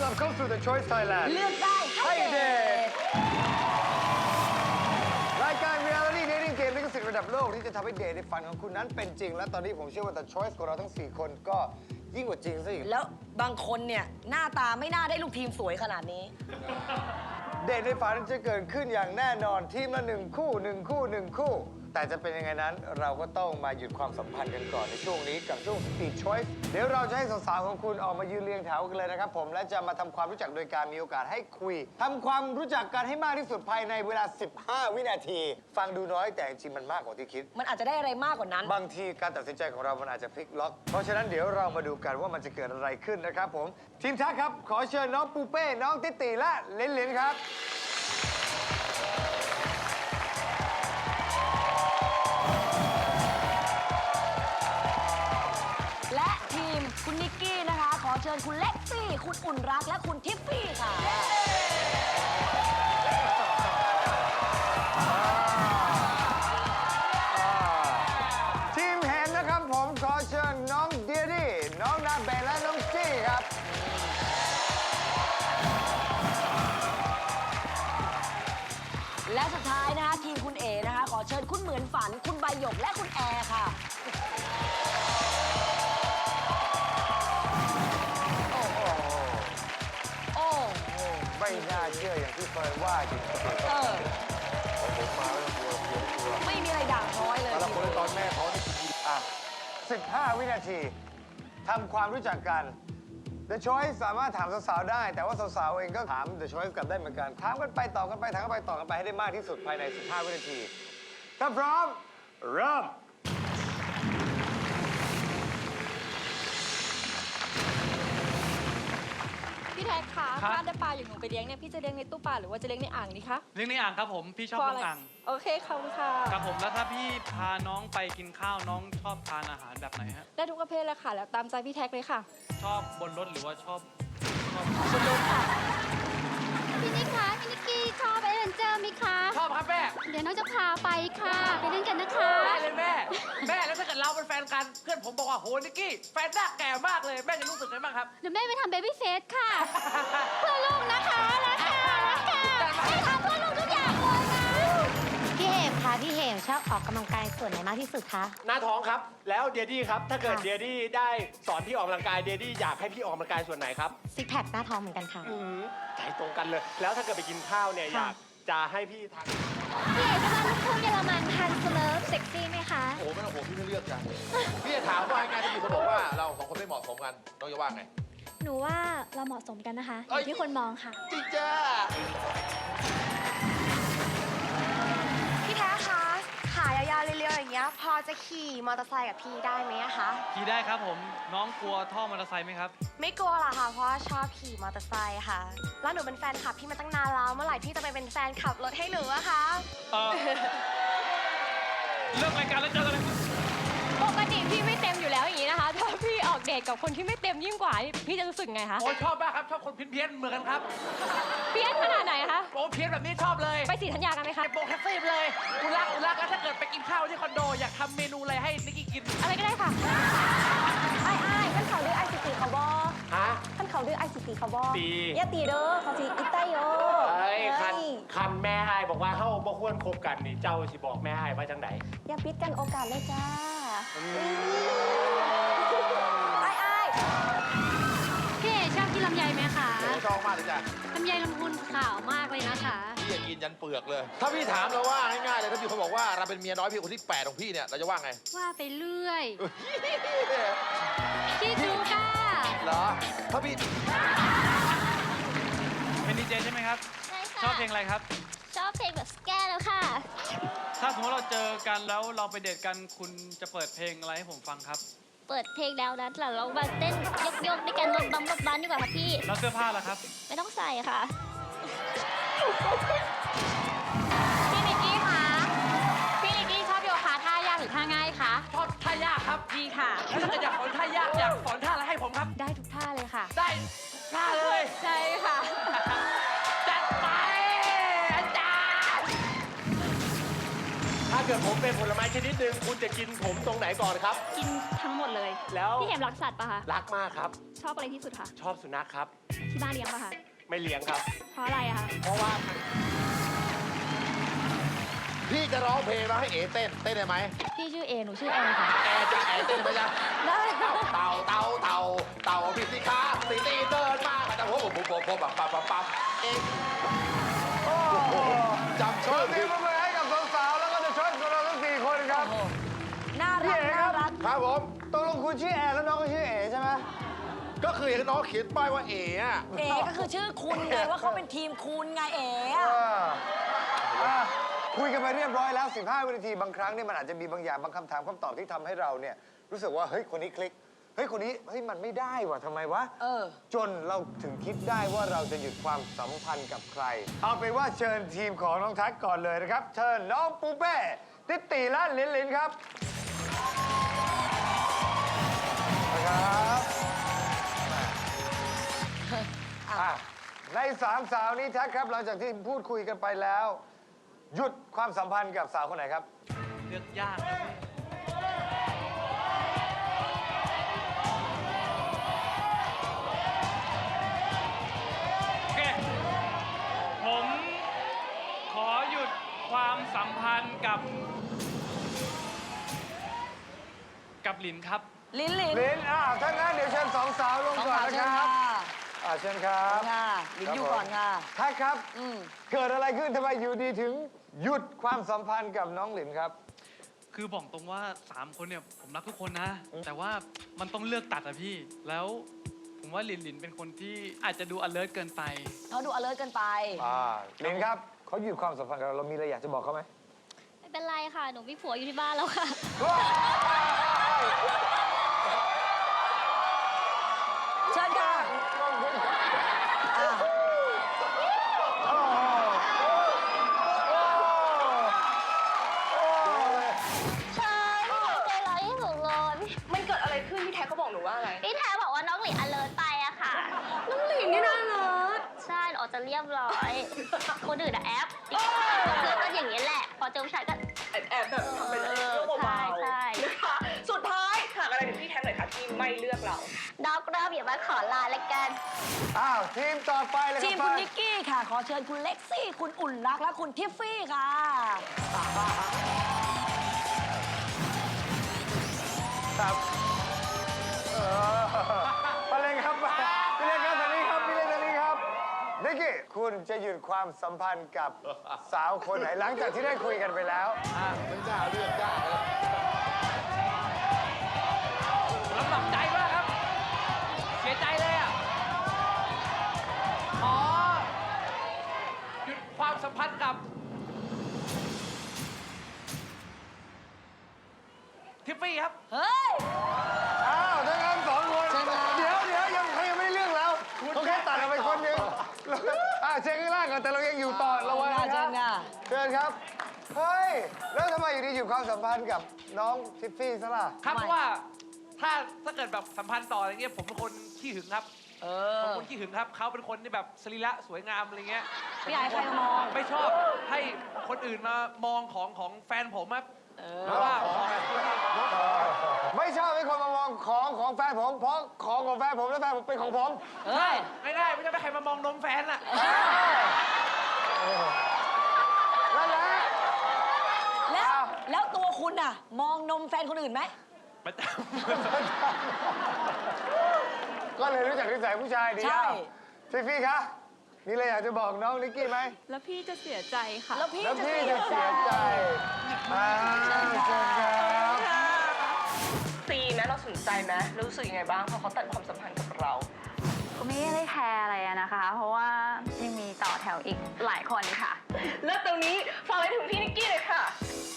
กลับเข้าสู่ The Choice Thailand เลือกได้ให้ให้เด็เด็ดดรายการ Reality Dating Game ลิขสิทธิ์ระดับโลกที่จะทำให้เดทในฝันของคุณนั้นเป็นจริง และตอนนี้ผมเชื่อว่า The Choice ของเราทั้ง 4 คนก็ยิ่งกว่าจริงซะอีก แล้วบางคนเนี่ย หน้าตาไม่น่าได้ลูกทีมสวยขนาดนี้ เดทในฝันจะเกิดขึ้นอย่างแน่นอนทีมละหนึ่งคู่หนึ่งคู่หนึ่งคู่ แต่จะเป็นยังไงนั้นเราก็ต้องมาหยุดความสัมพันธ์กันก่อนในช่วงนี้กับช่วง Speed Choice เดี๋ยวเราจะให้สาวๆของคุณออกมายืนเรียงแถวกันเลยนะครับผมและจะมาทำความรู้จักโดยการมีโอกาสให้คุยทำความรู้จักกันให้มากที่สุดภายในเวลา 15 วินาที ฟังดูน้อยแต่จริงๆมันมากกว่าที่คิด มันอาจจะได้อะไรมากกว่านั้น บางทีการตัดสินใจของเรา มันอาจจะพลิกล็อก เพราะฉะนั้นเดี๋ยวเรามาดูกันว่ามันจะเกิดอะไรขึ้นนะครับผม ทีมทักครับ ขอเชิญน้องปูเป้ น้องติติและเลนเลนครับ เชิญคุณเล็กซี่ คุณอุ่นรักและคุณทิฟฟี่ค่ะ ทีมเห็นนะครับผมขอเชิญน้องเดียดี้น้องนาเบลและน้องจี้ครับ และสุดท้ายนะคะทีมคุณเอนะคะ ขอเชิญคุณเหมือนฝัน คุณใบหยกและคุณแอร์ค่ะ ชื่ออย่างที่เฟิร์นว่าจริงเออผมมาแล้วกลัวกลัวกลัวไม่มีอะไรด่างพร้อยเลยแต่ละคนตอนแม่เขานี่อะ15 วินาทีทำความรู้จักกัน The Choice สามารถถามสาวๆได้ แต่ว่าสาวๆเองก็ถาม The Choice กลับได้เหมือนกันถามกันไปต่อกันไปถามกันไปต่อกันไปให้ได้มากที่สุดภายใน 15 วินาทีถ้าพร้อมเริ่ม คะครับ ถ้าได้ปลาอย่างหนูไปเลี้ยงเนี่ยพี่จะเลี้ยงในตู้ปลาหรือว่าจะเลี้ยงในอ่างดีคะเลี้ยงในอ่างครับผมพี่ชอบเพเลี้ราะยงอ่างโอเคขอบคุณค่ะครับผมแล้วถ้าพี่พาน้องไปกินข้าวน้องชอบทานอาหารแบบไหนฮะได้ทุกประเภทเลยค่ะ แล้วตามใจพี่แท็กเลยค่ะชอบบนรถหรือว่าชอบชอบสุดยอดค่ะ พี่นิกคะพี่นิกกี้ชอบแอดเวนเจอร์ไหมคะ ชอบครับแม่เดี๋ยวน้องจะพาไปค่ะ ไปเล่นกันนะคะ ได้เลยแม่แม่แล้วถ้าเกิดเราเป็นแฟนกันเพื่อนผมบอกว่าโหนิกกี้แฟนหน้าแก่มากเลยแม่จะรู้สึกไงบ้างครับ เดี๋ยวแม่ไปทำเบบี้เฟสค่ะ เพื่อลูกนะคะนะคะนะคะให้ทำเพื่อลูกทุกอย่างเลยนะพี่เหมคะพี่เหมชอบออกกำลังกายส่วนไหนมากที่สุดคะ หน้าท้องครับ แล้วเดียดี้ครับ ถ้าเกิดค่ะ เดียดี้ได้สอนพี่ออกกำลังกายเดียดี้อยากให้พี่ออกกำลังกายส่วนไหนครับซิกแพคหน้าท้องเหมือนกันค่ะ อืมใจตรงกันเลย แล้วถ้าเกิดไปกินข้าวเนี่ยอค่ะยากจะให้พี่ทานพี่เอกจะมาลูก ทุ่งเยอรมันทันสเลิฟเซ็กซี่ไหมคะ โอ้ไม่ต้องห่วงพี่ไม่เลือกกัน พี่จะถามว่าการที่มีคนบอกว่าเราสองคนไม่เหมาะสมกันน้องจะว่าไง หนูว่าเราเหมาะสมกันนะคะอเอ้ยยู่ที่คนมองค่ะ จริงจ้าายาวๆเรียวๆอย่างเงี้ย พอจะขี่มอเตอร์ไซค์กับพี่ได้ไหมอะคะ ขี่ได้ครับผมน้องกลัวท่อมอเตอร์ไซค์ไหมครับ ไม่กลัวหรอกค่ะ เพราะว่าชอบขี่มอเตอร์ไซค์ค่ะ แล้วหนูเป็นแฟนคลับพี่มาตั้งนานแล้ว เมื่อไหร่พี่จะไปเป็นแฟนขับรถให้หนูอะคะ เออเลิกรายการแล้วเจอกันเลย ปกติพี่ไม่เต็มอยู่แล้วอย่างนี้นะคะถ้าพี่ออก เดทกับคนที่ไม่เต็มยิ่งกว่านี่พี่จะรู้สึกไงคะโอ้ยชอบมากครับ ชอบคนเพี้ยนๆเหมือนกันครับ เพี้ยนขนาดไหนคะโอ้เพี้ยนแบบนี้ชอบเลย ไปสีธัญญากันไหมคะไปโปรแท็กซี่ไปเลยอุรักอุรักแล้วถ้าเกิดไปกินข้าวที่คอนโดอยากทำเมนูอะไรให้นิกกี้กิน อะไรก็ได้ค่ะไอ้ไอ้ท่านเขาดื้อไอ้สิตีเขาบอฮะท่านเขาดื้อไอ้สิตีเขาบอตีอย่าตีเด้อเขาสิอิตไตโยเอ้ยคันเฮ้ยคันแม่ไอ้ายบอกว่าเฮาบ่ควรคบกันนี่เจ้าสิบอกแม่ไอ้ายว่าจังไดอย่าปิดกันโอกาสเลยจ้า อ้ชอบมากเลยจ้ะลำไยลำพูนขาวมากเลยนะคะพี่อยากกินยันเปลือกเลย ถ้าพี่ถามเราว่าง่ายๆเลยถ้าพี่เขาบอกว่าเราเป็นเมียน้อยพี่คนที่แปดของพี่เนี่ยเราจะว่าไงว่าไปเรื่อยคิดดูค่ะเหรอถ้าพี่เป็นดีเจใช่ไหมครับ ใช่ชอบเพลงอะไรครับ ชอบเพลงแบบสแกนแล้วค่ะ ถ้าสมมติเราเจอกันแล้วเราไปเดทกันคุณจะเปิดเพลงอะไรให้ผมฟังครับ เปิดเพลงแนวนั้นแล้วเรามาเต้นยกๆด้วยกันรถบัมรถบันดีกว่าค่ะพี่ แล้วเสื้อผ้าล่ะครับ ไม่ต้องใส่ค่ะ พี่นิกกี้คะพี่นิกกี้ชอบโยคะท่ายากหรือท่าง่ายคะชอบท่ายากครับดีค่ะ แล้วถ้าเกิดอยากสอนท่ายากอยากสอนท่าอะไรให้ผมครับ ได้ทุกท่าเลยค่ะ ได้ท่าเลย ใช่ค่ะ ผมเป็นผลไม้ชนิดหนึ่งคุณจะกินผมตรงไหนก่อนครับ กินทั้งหมดเลย แล้ว พี่เห็มรักสัตว์ปะคะ รักมากครับ ชอบอะไรที่สุดคะ ชอบสุนัขครับ ที่บ้านเลี้ยงปะคะ ไม่เลี้ยงครับ เพราะอะไรอะคะ เพราะว่า พี่จะร้องเพลงแล้วให้เอเต้น เต้นได้ไหมพี่ชื่อเอ หนูชื่อแอนค่ะ แอร์จะแอร์เต้นไปยังได้เต่าเต่าเต่าเต่าเต่าพิสิค้าตีตีเดินมาแต่ผมผมผมผมปั๊บปั๊บปั๊บปั๊บเองจำ ขอ ชื่อ เสี ผิ ยง ด ปรบมือให้กับสาวๆแล้วก็จะช่วยของเราทั้งสี่คนครับ น่า พี่ รัก เอ๋ คน่ารับรักครับผมตกลงคุณชื่อแอนแล้วน้องก็ชื่อเอ๋ใช่ไหมก็คือเห็นน้องเขียนป้ายว่าเอ๋อะเอ๋ก็คือชื่อคุณไงว่าเขาเป็นทีมคุณไงเอ๋เออะออะคุยกันไปเรียบร้อยแล้ว 15 วินาทีบางครั้งเนี่ยมันอาจจะมีบางอย่างบางคำถามคำตอบที่ทำให้เราเนี่ยรู้สึกว่าเฮ้ยคนนี้คลิกเฮ้ยคนนี้เฮ้ยมันไม่ได้ว่ะทำไมวะ เออ จนเราถึงคิดได้ว่าเราจะหยุดความสัมพันธ์กับใคร เอาเป็นว่าเชิญทีมของน้องทัศน์ก่อนเลยนะครับ เชิญน้องปูเป้ ติตติและลินลินครับ ครับอะในสามสาวนี้ทัศน์ครับหลังจากที่พูดคุยกันไปแล้ว หยุดความสัมพันธ์กับสาวคนไหนครับ เลือกยากนะพี่โอเค ผมขอหยุดความสัมพันธ์กับ กับหลินครับ ลิ้นลิ้นลินอ้าวถ้างั้นเดี๋ยวเชิญสองสาวลงสองก่อนสาวนะเชิคญรับค่ะอ่าเชิญครับค่ะลิ้นอยู่ก่อนค่ะทัศน์ครับอืมเกิดอะไรขึ้นทำไมอยู่ดีถึงหยุดความสัมพันธ์กับน้องหลินครับ คือบอกตรงว่า 3 คนเนี่ยผมรักทุกคนนะ แต่ว่ามันต้องเลือกตัดอะพี่แล้วผมว่าหลินหลินเป็นคนที่อาจจะดู alert เกินไปเขาดู alert เกินไปอ่าหลินครับเขาหยุดความสัมพันธ์กับเราเรามีอะไรอยากจะบอกเขาไหมไม่เป็นไรค่ะ หนูมีผัวอยู่ที่บ้านแล้วค่ะ คนอื่นอะแอปเพื่อนก็อย่างนี้แหละ พอเจอผู้ชายก็ แอบแอบแบบทำเป็นอะไรเรื่องเบาๆใช่นะคะสุดท้ายถามอะไรถึงพี่แท็กหน่อยค่ะที่ไม่เลือกเราดอกเริ่มอย่ามาขอลาละกัน อ้าวทีมต่อไปเลยคทีรับมคุณไปนิกกี้ค่ะ ขอเชิญคุณเล็กซี่ คุณอุ่นรักและคุณทิฟฟี่ค่ะ ครับเออไปเลยครับ นิกกี้คุณจะหยุดความสัมพันธ์กับสาวคนไหนหลังจากที่ได้คุยกันไปแล้วไม่น่าเลือกได้นะลำบากใจมากครับ เสียใจเลยอะอ๋อหยุดความสัมพันธ์กับ ทิฟฟี่ครับ เฮ้ย เชิญข้างล่างก่อนแต่เรายังอยู่ต่อระวังนะคเชิรับญค่ะเชิญครับ เฮ้ย แล้วทำไมอยู่ดีหยุดความสัมพันธ์กับน้องทิฟฟี่ซะล่ะ ครับทำไมเพราะว่าถ้าถ้าเกิดแบบสัมพันธ์ต่ออะไรเงี้ยผมเป็นคนขี้หึงครับเอผมอเป็นคนขี้หึงครับเขาเป็นคนที่แบบสรีระสวยงามอะไรเงี้ยไม่อยากให้ใครมามอง ไม่ชอบให้คนอื่นมามองของของแฟนผมครับเอเพอราะว่า ไม่ชอบให้คนมามอง ของของแฟนผม เพราะของของแฟนผมและแฟนผมเป็นของผมเฮ้ยไม่ได้ไม่ได้ให้ใครมามองนมแฟนอะนั่นแหละ แล้ว แล้วตัวคุณน่ะ มองนมแฟนคนอื่นไหมประจก็เลยรู้จักนิสัยผู้ชายดีใช่อ้าวฟิฟี่คะมีอะไรอยากจะบอกน้องนิกกี้ไหม แล้วพี่จะเสียใจค่ะ แล้วพี่แล้วจะพี่เสีจะยใจเสียใจอ้าว เชิญครับซีนะเราสนใจไหมรู้สึกยังไงบ้างพอเขาตัดความสัมพันธ์กับเรา ก็ไม่ได้แคร์อะไรอะนะคะ เพราะว่ายังมีต่อแถวอีกหลายคนค่ะแล้วตรงนี้ฝากไปถึงพี่นิกกี้เลยค่ะ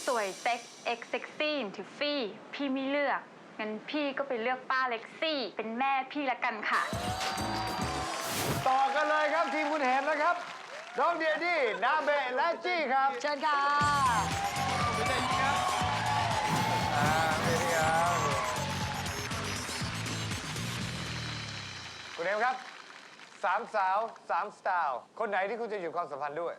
สวยเซ็กเอ็กเซ็กซี่ทิฟฟี่พี่ไม่เลือกงั้นพี่ก็ไปเลือกป้าเล็กซี่ เป็นแม่พี่ละกันค่ะ ต่อกันเลยครับทีมคุณเห็นนะครับ น้องเดียดี้นาเบะและจี้ครับ เชิญค่ะอ่ คุณเอมครับสามสาวสามสไตล์ คนไหนที่คุณจะหยุดความสัมพันธ์ด้วย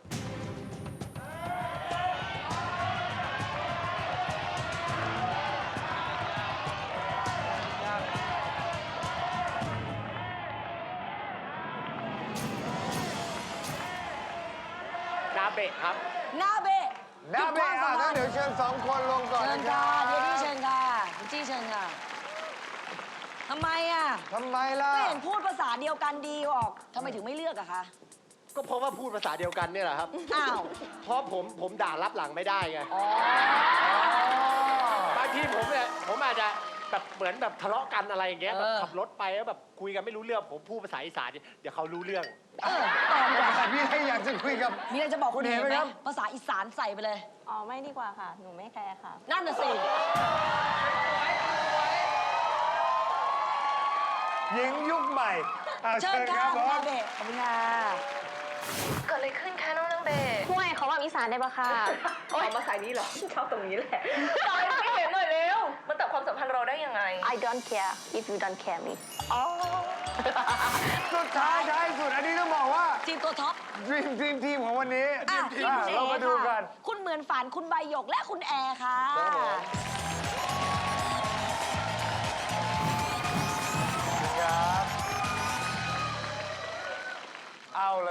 นาเบะครับ นาเบะนาเบะอะงั้นเดี๋ยวเชิญสองคนลงก่อนนะครัะบ ทำไมอะทำไมล่ะ ก็เห็นพูดภาษาเดียวกันดีออกทำไมถึงไม่เลือกอะคะ ก็เพราะว่าพูดภาษาเดียวกันเนี่ยแหละครับ อ้าว เพราะผมผมด่ารับหลังไม่ได้ไงอ๋อบางทีผมเนี่ยผมอาจจะแบบเหมือนแบบทะเลาะกันอะไรอย่างเงี้ยเอแบบอขับรถไปแล้วแบบคุยกันไม่รู้เรื่องผมพูดภาษาอีสานเนี่ยเดี๋ยวเขารู้เรื่อง เออตอนก่อนแต่พี่ให้อยากจะคุยกับ มีอะไรจะบอกคุณคุณเห็เห็นนไหมไหมครับ ภาษาอีสานใส่ไปเลย อ๋อ ไม่ดีกว่าค่ะ หนูไม่แคร์ค่ะ นั่นน่ะสิ หญิงยุคใหม่อะเชิเชิญญคค่ะรับคุณบอนาสเบะขอบคุณค่ะเกิดอะไรขึ้นคะน้องนางเบะห่วยเขาว่าอีสานได้ปะค่ะเอามาใส่นี้เหรอชอบตรงนี้แหละตายไม่เห็นหน่อยเร็ว มันตัดความสัมพันธ์เราได้ยังไง I don't care if you don't care me สุดท้ายท้ายสุดอันนี้ต้องบอกว่าทีมตัวท็อป Dream Team ทีมของวันนี้อะทีมอะคุณเอเรามาดูกัค่ะนคุณเหมือนฝันคุณใบหยกและคุณแอร์ค่ะ ครับ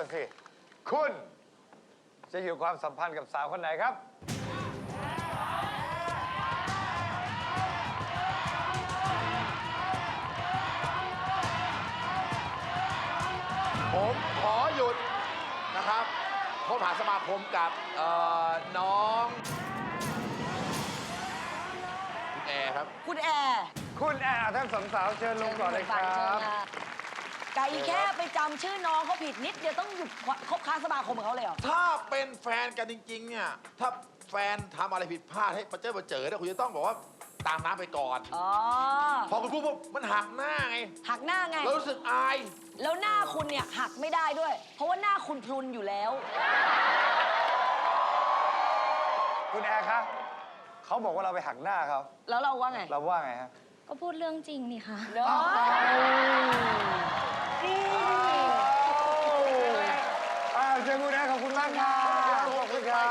เอาละสิคุณจะอยู่ความสัมพันธ์กับสาวคนไหนครับ ผมขอหยุดนะครับพบหาสมาคมกับเอ่อน้องคุณแอร์ครับ คุณแอร์คุณแอร์ท่านสมสาวเชิญลงก่อนเลยคฝัรัเชิญบค่ะ ไก่แค่ไปจำชื่อน้องเขาผิดนิดเดียวต้องหยุดคบค้าสมาคมของเขาเลยเหรอ ถ้าเป็นแฟนกันจริง ๆ เนี่ย ถ้าแฟนทำอะไรผิดพลาดให้ประเจิดประเจิดเนี่ยคุณจะต้องบอกว่าตามน้ำไปก่อน อ๋อ พอคุณพูดปุ๊บมันหักหน้าไงหักหน้าไง เรารู้สึกอาย แล้วหน้าคุณเนี่ยหักไม่ได้ด้วย เพราะว่าหน้าคุณพรุนอยู่แล้ว คุณแอร์ครับเขาบอกว่าเราไปหักหน้าเขาแล้วเราว่าไง เราว่าไงฮะ ก็พูดเรื่องจริงนี่ค่ะ เนาะ อ้าวเชิญคุณแอร์ขอบคุณมากครับขอบคุณค่ะ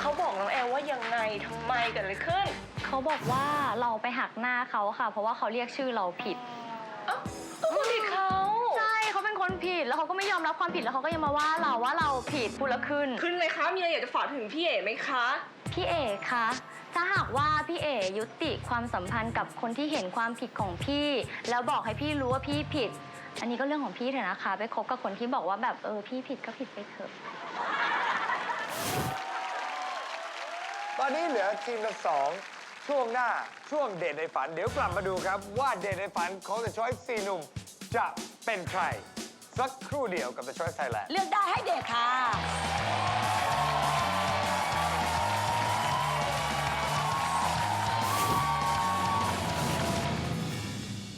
เขา บอกน้องแอลว่ายังไงทำไมเกิดอะไรขึ้น เขาบอกว่าเราไปหักหน้าเขาค่ะ เพราะว่าเขาเรียกชื่อเราผิดก็คุณผิดเขา ใช่เขาเป็นคนผิดแล้วเขาก็ไม่ยอมรับความผิดแล้วเขาก็ยังมาว่าเราว่าเราผิดพูดแล้วขึ้น ขึ้นเลยคะ มีอะไรอยากจะฝากถึงพี่เอ๋ไหมคะ พี่เอกคะถ้าหากว่าพี่เอยุติความสัมพันธ์กับคนที่เห็นความผิดของพี่ แล้วบอกให้พี่รู้ว่าพี่ผิด อันนี้ก็เรื่องของพี่เถอะนะคะ ไปคบกับคนที่บอกว่าแบบเออพี่ผิดก็ผิดไปเถอะ ตอนนี้เหลือทีมละสองช่วงหน้าช่วงเดทในฝัน เดี๋ยวกลับมาดูครับ ว่าเดทในฝันของ The Choice 4หนุ่มจะเป็นใคร สักครู่เดียวกับ The Choice Thailand เลือกได้ให้เด็กค่ะ